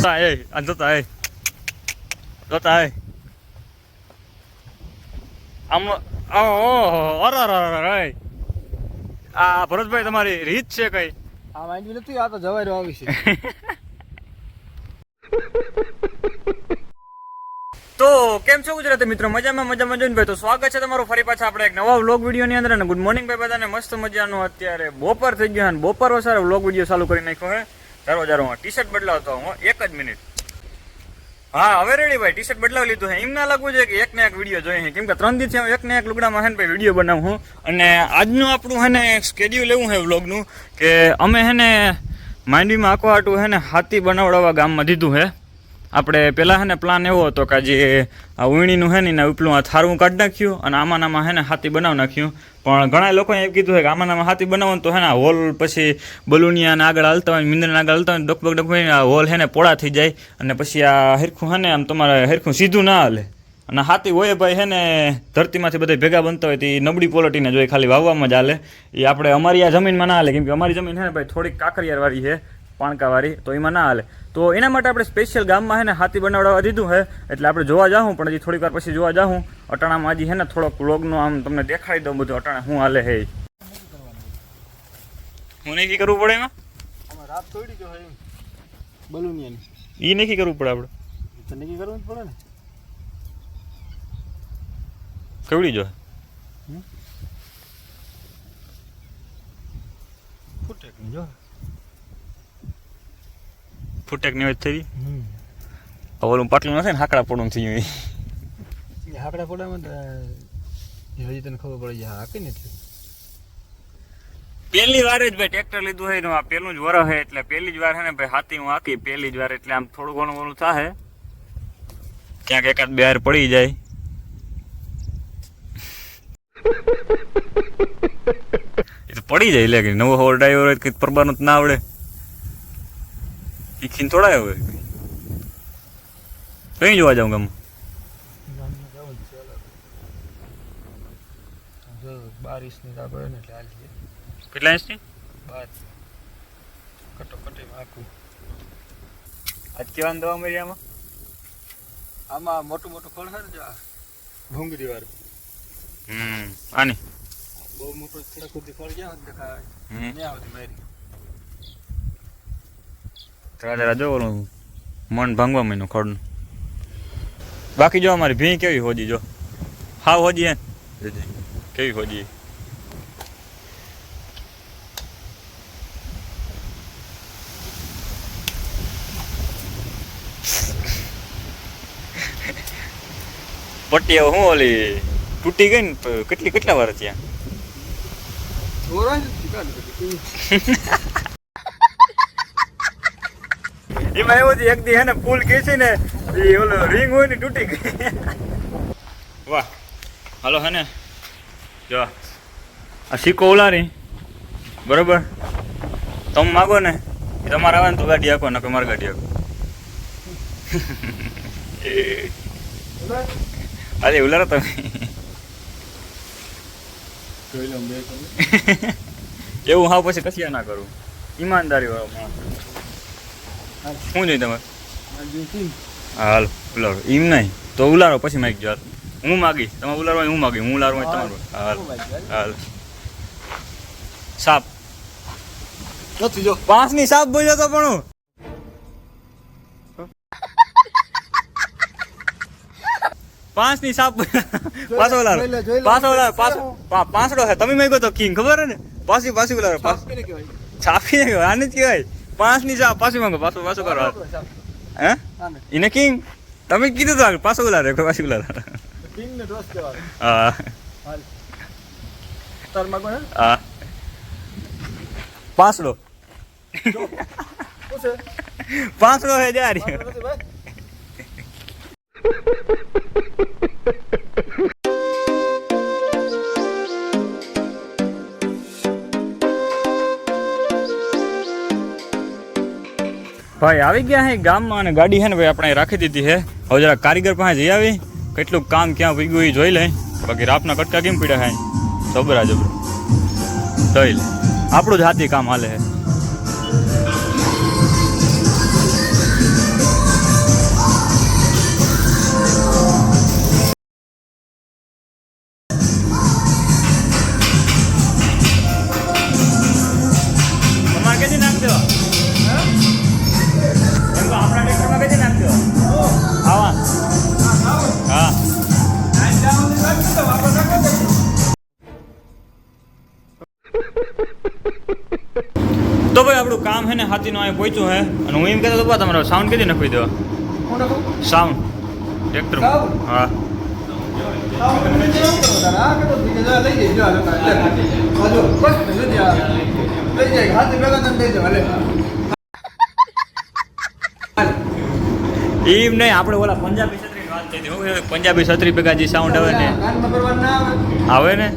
જોતા anh rút tay rút tay આમ અરે અરે આ ભરતભાઈ તમારી રીત છે કઈ આ માંડવી નથી આ તો જવાય આવી છે તો કેમ છો ગુજરાતી મિત્રો મજામાં મજામાં જોઈને ભાઈ તો સ્વાગત છે તમારું ફરી પાછા આપણે એક નવા વ્લોગ વિડીયોની અંદર અને ગુડ મોર્નિંગ ભાઈ બધાને મસ્ત મજાનું અત્યારે બપોર થઈ ગયો અને બપોર વસારે વ્લોગ વીડિયો ચાલુ કરી નાખ્યો હે ચાલો જારો હું ટી શર્ટ બદલાવતો હું એક જ મિનિટ. હા, હવે રેડી ભાઈ ટી શર્ટ બદલાવી લીધું છે એમ ના લાગવું છે કે એક ને એક વીડિયો જોઈએ કેમ કે ત્રણ દિવસથી હું એક ને એક લુગડામાં હે ભાઈ વીડિયો બનાવું હું. અને આજનું આપણું હે ને સ્કેડ્યુલ એવું છે વ્લોગનું કે અમે હે ને માંડવીમાં આખો આટું હે ને હાથી બનાવડાવવા ગામમાં દીધું છે આપણે પહેલાં હે ને પ્લાન એવો હતો કે જે આ ઉણીનું હે ને એના ઉપલું આ થારું કાઢી નાખ્યું અને આમાં આમાં હે ને હાથી બનાવી નાખ્યું. પણ ઘણા લોકોએ એમ કીધું છે કે આમાંનામાં હાથી બનાવવાનું તો હે ને હોલ પછી બલુનિયાને આગળ હાલતા હોય મિંદરને આગળ હાલતા હોય ડકબક ડકબક આ હોલ હે ને પોળા થઈ જાય અને પછી આ હરખું હે ને આમ તમારે હરખું સીધું ના હાલે. અને હાથી હોય ભાઈ હે ને ધરતીમાંથી બધા ભેગા બનતા હોય તે નબળી પોલટીને જોઈએ ખાલી વાવવામાં જ હાલે. એ આપણે અમારી આ જમીનમાં ના હાલે, કેમ કે અમારી જમીન હે ને ભાઈ થોડીક કાંકરિયાવાળી છે. પાણકાવાળી તો એમાં ના હાલે. તો એના માટે આપણે સ્પેશિયલ ગામમાં હે ને હાથી બનાવડાવવા દીધું છે એટલે આપણે જોવા જાઉં પણ હજી થોડીક વાર પછી જોવા જાઉં અટાણામાં હજી હે ને થોડોક વ્લોગનું આમ તમને દેખાડી દઉં બધું અટાણા શું હાલે હે હું નહીં કરવું પડે એમાં? રાત તોડી જો હે બલુનિયાની. એ નહીં કરવું પડે આપણે? તો નહીં કરવું જ પડે ને. કેવડી જો. ફૂટેક જો? ફૂટેકની હોય તો થઈ ઓલું પાટલું નથી ને હાકડા પડું થઈ ગયું એ હાકડા પોડામાં હજી તને ખબર પડી જાય હાકી નથી પહેલી વાર જ ભાઈ ટ્રેક્ટર લીધું હોય ને આ પહેલું જ વર હે એટલે પહેલી જ વાર હે ને ભાઈ હાથી હું હાકી પહેલી જ વાર એટલે આમ થોડું ઘણું ઘણું થાય ક્યાંક એકાદ બે હાર પડી જાય. એ તો પડી જાય એટલે કે નવો હોર ડ્રાઈવર હોય કંઈક પરબાનું જ ના આવડે. શીખીને થોડા આવ્યો કઈ જોવા જાઉં ગામ જો બારિશની રાબ ને? એટલે હાલ છે કેટલા ઇંચની બાર કટોકટીમાં આખું આજ કેવા દવા મળી આમાં આમાં મોટું મોટું ફળ છે ને ભૂંગળી વાળું હમ આની? બહુ મોટું થોડા સુધી ફળ ગયા હોય દેખાય. નહીં આવતી મારી. જરા જો મન ભાંગવા માંડ્યું ખડનું બાકી જો અમારી ભીં કેવી હોજી જો. હાવ હોજી હે કેવી હોજી પટ્ટી હવે હું ઓલી તૂટી ગઈ ને કેટલી કેટલા વાર ત્યાં. એમાં એવું છે એક દી એને ફૂલ ખેંચી ને એ ઓલો રિંગ હોય ને તૂટી ગઈ. વાહ. હાલો હે ને. જો. આ સિક્કો ઉલારી. બરોબર? તમે માગો ને એ તમારે આવે ને તો ગાડી આપો ને મારી ગાડી આપો. અરે ઉલારો તમે. એવું હા પછી કશી ના કરું. ઈમાનદારી વાળો માણસ. શું જોઈ. હા હાલ ઉલારો. એમ નહીં. તો ઉલારો પછી માગી જો હું માગીશ. તમે ઉલારો હું માગી હું ઉલારો તમારું. હાલ. હાલ. સાપ. નથી જો. પાંચની સાપ બોલ્યો તો પણ હું. પાંચની સાપ પાછો લે. પાછો ઉલારો. પાછો પાંચડો છે તમે મેં તો કિંગ ખબર ને? પાછી પાછી ઉલારો. છાપી ને કહેવાય? આને જ કહેવાય. પાંચની સાપ પાછી માંગો પાછો પાછો કરો. હે. એને કિંગ તમે કીધું તો પાછો ઉલારો પાછી ઉલારો કિંગને દોષ કહેવાનો. હા હાલ. તાર માગો હે? હા છે? પાંસડો હે જારી માગો ભાઈ? આવી ગયા હે ગામમાં અને ગાડી હે ને ભાઈ આપણે રાખી દીધી છે હવે જરા કારીગર પાસે જઈ આવી. કેટલું કામ ક્યાં પીગ્યું એ જોઈ લે બાકી રાપના કટકા કેમ પીડ્યા હે? જબરા જબરા. જોઈ લે. આપણું જ હાથી કામ હાલે છે ને અહીં પહોંચ્યું હે. અને હું એમ કહેતો હતો તમારો સાઉન્ડ કીધી દેવા? કોને સાઉન્ડ ટ્રેક્ટર? હા. એમ નહીં આપણે ઓલા પંજાબી છત્રી વાત થઈ હતી. પંજાબી છત્રી ભેગા જે સાઉન્ડ આવે ને. આવે. ને.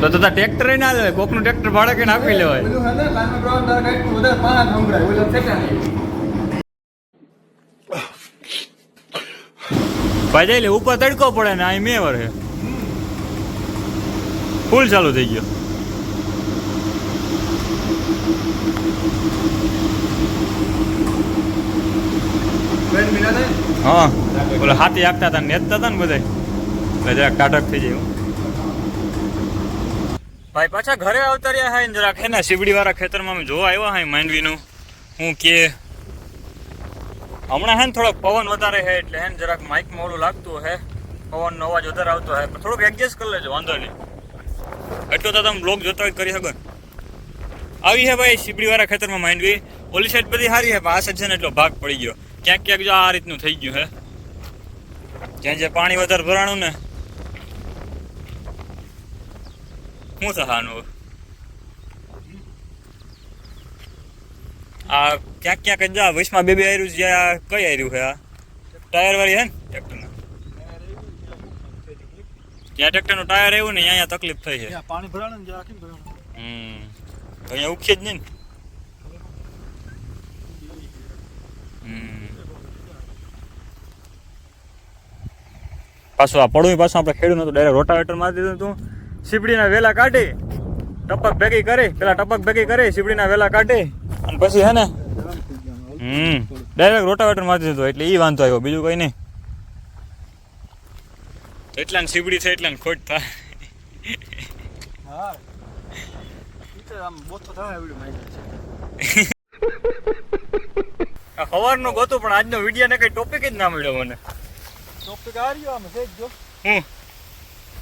તો તો ટ્રેક્ટર ના લેવાય કોકનું ટ્રેક્ટર ભાડે કે આપી લેવાય ને. ભાઈ જાય લે ઉપર તડકો પડે ને અહીં મેં વરે ફૂલ ચાલુ થઈ ગયો ને? હા બોલે હાથી આપતા હતા ને નેતતા હતા ને બધા એટલે જરાક ટાટક થઈ જાય. ભાઈ, પાછા ઘરે આવતા રહ્યા હાય ને જરાક. હે ને સીબડી વાળા ખેતરમાં અમે જોવા આવ્યા હાય માંડવીનું. હું કે, હમણાં હે ને થોડોક પવન વધારે હે એટલે હે ને જરાક માઇકમાં ઓલું લાગતું હે. પવનનો અવાજ વધારે આવતો હે. થોડુંક એડજસ્ટ કરી લેજો, વાંધો નહીં. એટલો તો તમે બ્લોગ જોતા કરી શકો. આવી હે ભાઈ સીબડીવાળા ખેતરમાં માંડવી. ઓલી સાઈડ બધી સારી હે, પણ આ છે ને એટલો ભાગ પડી ગયો. ક્યાંક ક્યાંક જો આ રીતનું થઈ ગયું હે. જ્યાં જ્યાં પાણી વધારે ભરાણું ને શું થવાનું આ ક્યાંક ક્યાંક જ બે બે આયરું જ્યાં કઈ આવ્યું છે આ? ટાયર વાળી હે ને? ટ્રેક્ટરના. જ્યાં ટ્રેક્ટરનું ટાયર આવ્યું ને અહીંયા તકલીફ થઈ છે. પાણી ભરાણું ને કેમ ભરાણું? હમ. અહીંયા ઉખીએ જ નહીં. પાછું આ પડવું પાછું આપણે ખેડૂત નતું ડાયરેક્ટ રોટાવેટર મારી દીધું તું. સીપડીના વેલા કાઢી ટપક ભેગી કરી પેલા ટપક ભેગી કરી સીપડીના વેલા કાઢી અને પછી હે ને. હમ ડાયરેક્ટ રોટાવેટર મારી દીધો એટલે એ વાંધો આવ્યો બીજું કઈ નહીં એટલા ને સીપડી છે એટલા ખોટ થાય હા. સવારનું ગોતું પણ આજનો વીડિયો ને કઈ ટોપિક જ ના મળ્યો મને ટોપિક આ રહ્યો આમ, છે જો. હું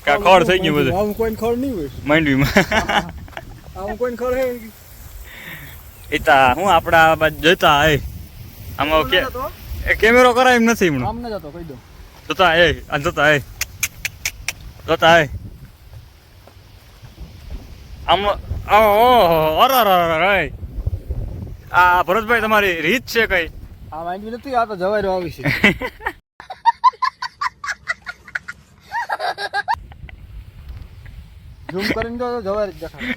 કા ખોર થઈ ગયું બધું આવું કોઈને ખબર નહીં હોય માંડવીમાં આવું કોઈને ખબર હે એ તા હું આપડા બાજુ જતા એ આમાં કે એ કેમેરો કરાય એમ નથી હમણાં આમ ન જતો કહી દઉં જોતા એ આ જોતા એ જોતા એ આમ ઓ અરે અરે અરે આ ભરતભાઈ તમારી રીત છે કઈ? આ માંડવી નથી આ તો જવાયરો આવી છે. ઝૂમ કરીને જો તો જવાર જ દેખાય.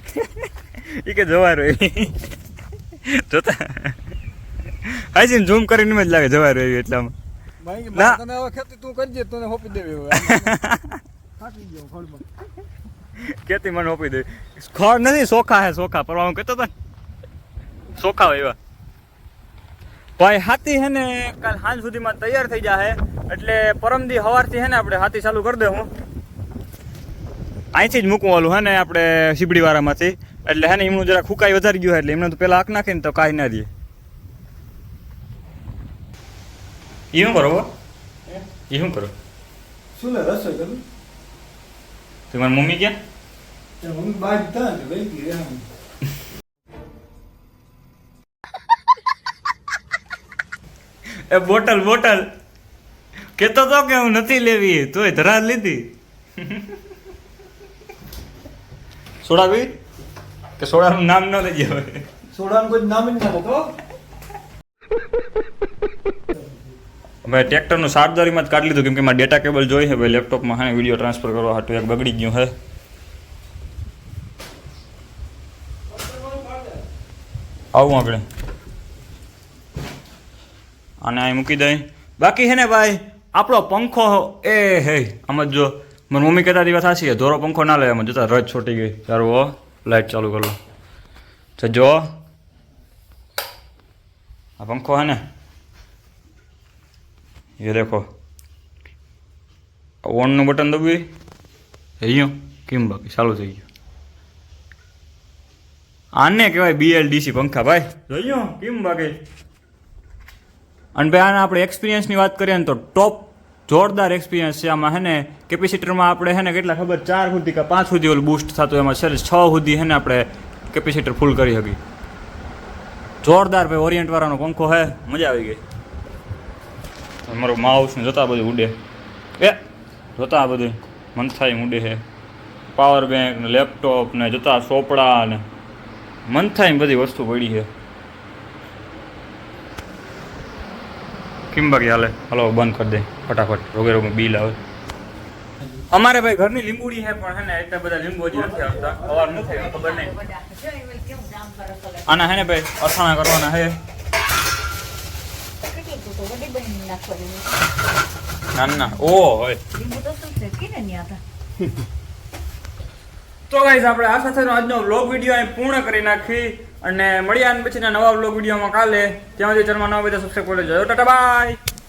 એ કે જવાય હોય જોતા? હાજી ઝૂમ કરીને એમ જ લાગે જવાય રહ્યો એટલામાં ના. તને હવે ખેતી તું કરજે તને હોપી દેવી હવે. થાકી ગયો ખોળમાં ખેતી મને હોપી દે ખોળ નથી સોખા હે સોખા પર હું કહેતો તને સોખા હોય એવા. ભાઈ હાથી હે ને કાલ સાંજ સુધીમાં તૈયાર થઈ જાય એટલે પરમદી સવારથી હે ને આપણે હાથી ચાલુ કરી દે હું. અહીંથી જ મૂકવું ઓલું હે ને આપણે સીબડીવાળામાંથી એટલે હે ને એમનું જરા ખુકાઈ વધારી ગયું એટલે એમને તો પેલા આંખ નાખીને તો કાંઈ ના દે. એ શું કરો એ શું કરો? શું લે રસોઈ કરું? તમારી મમ્મી ક્યાં? મમ્મી બાજ હતા ને લઈ ગઈ એ બોટલ બોટલ. કેતો તો કે હું નથી લેવી તોય ધરા લીધી. સોડા પી કે સોડાનું નામ ન લઈ હવે? સોડાનું કોઈ નામ જ ના હતો ભાઈ ટ્રેક્ટરનું સારદારીમાં જ કાઢી લીધું કેમ કે મારે ડેટા કેબલ જોઈ છે ભાઈ લેપટોપમાં હા વીડિયો ટ્રાન્સફર કરવા હતું એક બગડી ગયું હે આવું આપણે. અને અહીં મૂકી દઈ. બાકી છે ને ભાઈ આપણો પંખો એ હે આમ જ જો. મને મમ્મી કહેતા હતી વાત સાચી છે, ધોરો પંખો ના લેવા. મને જોતા રજ છોટી ગઈ. સારું હો લાઇટ ચાલુ કરો જજો આ પંખો હે ને, એ દેખો. ઓનનું બટન દબાવી. અહીંયા કેમ બાકી? ચાલુ થઈ ગયું. આને કહેવાય બીએલડીસી પંખા, ભાઈ. જોયું કેમ બાકી? અને ભાઈ, આને આપણે એક્સપિરિયન્સની વાત કરીએ ને તો ટોપ જોરદાર એક્સપિરિયન્સ છે આમાં હેને કેપેસિટરમાં આપણે હેને કેટલા ખબર, ચાર સુધી કે પાંચ સુધી ઓલું બૂસ્ટ થતું એમાં છે છ સુધી હેને આપણે કેપેસિટર ફૂલ કરી શકી જોરદાર ભાઈ ઓરિયન્ટવાળાનો પંખો, હે? મજા આવી ગઈ. અમારું માઉસ ને જોતા બધું ઉડે. એ, જોતા બધું. મન ઉડે છે. પાવર બેંક ને લેપટોપ ને જોતા ચોપડા ને મન થાય બધી વસ્તુ પડી છે. કેમ બાકી હાલે હલો બંધ કરી દે. ફટાફટ. રોગે બિલ આવે. અમારે ભાઈ ઘરની લીંબુડી છે પણ હે ને એટલા બધા લીંબુ હજી નથી આવતા. અવાર નથી ખબર નહીં. આના હે ને ભાઈ અથાણા કરવાના હે. ના ના ઓ હોય તો ગાઈઝ આપણે આ સાથેનો આજનો વ્લોગ વીડિયો અહીં પૂર્ણ કરી નાખી. અને મળ્યા પછીના નવા બ્લોગ વિડીયોમાં કાલે. ત્યાં સુધી ચરમા નવા બધા સબસ્ક્રાઈબ કરી લેજો. Tata, bye!